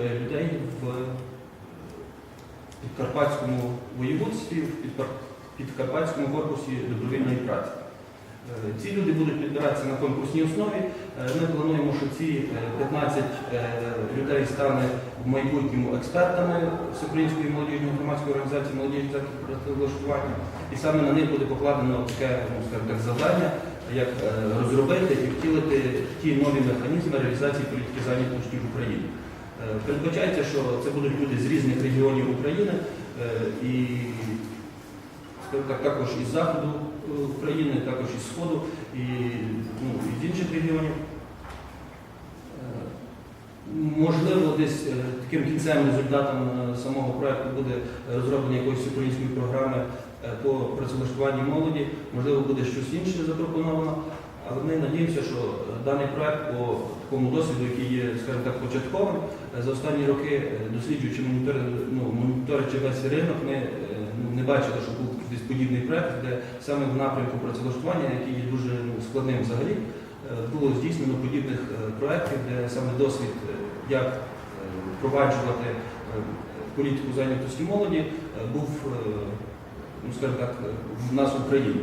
е, людей в Підкарпатському воєводстві, в Підкарпатському корпусі добровільної праці. Е, Ці люди будуть підбиратися на конкурсній основі. Е, Ми плануємо, що ці е, 15 е, людей стане в майбутньому експертами Всеукраїнської молодіжної громадської організації молодіжних закладів працевлаштування. І саме на них буде покладено таке ну, так, завдання, як е, розробити і втілити ті нові механізми реалізації політики зайнятості в Україні. Е, Передбачається, що це будуть люди з різних регіонів України е, і так, також із заходу е, України, також із Сходу і, ну, з інших регіонів. Можливо, десь таким кінцевим результатом самого проекту буде розроблення якоїсь української програми по працевлаштуванню молоді, можливо, буде щось інше запропоновано. Але ми надіємося, що даний проект по такому досвіду, який є, скажімо так, початковим, е, за останні роки, е, досліджуючи монітори- ну, моніторячи весь ринок, ми е, ну, не бачили, що був десь подібний проект, де саме в напрямку працевлаштування, який є дуже ну, складним взагалі, було здійснено подібних проєктів, де саме досвід, як впроваджувати політику зайнятості молоді, був, ну, скажімо так, в нас в Україні.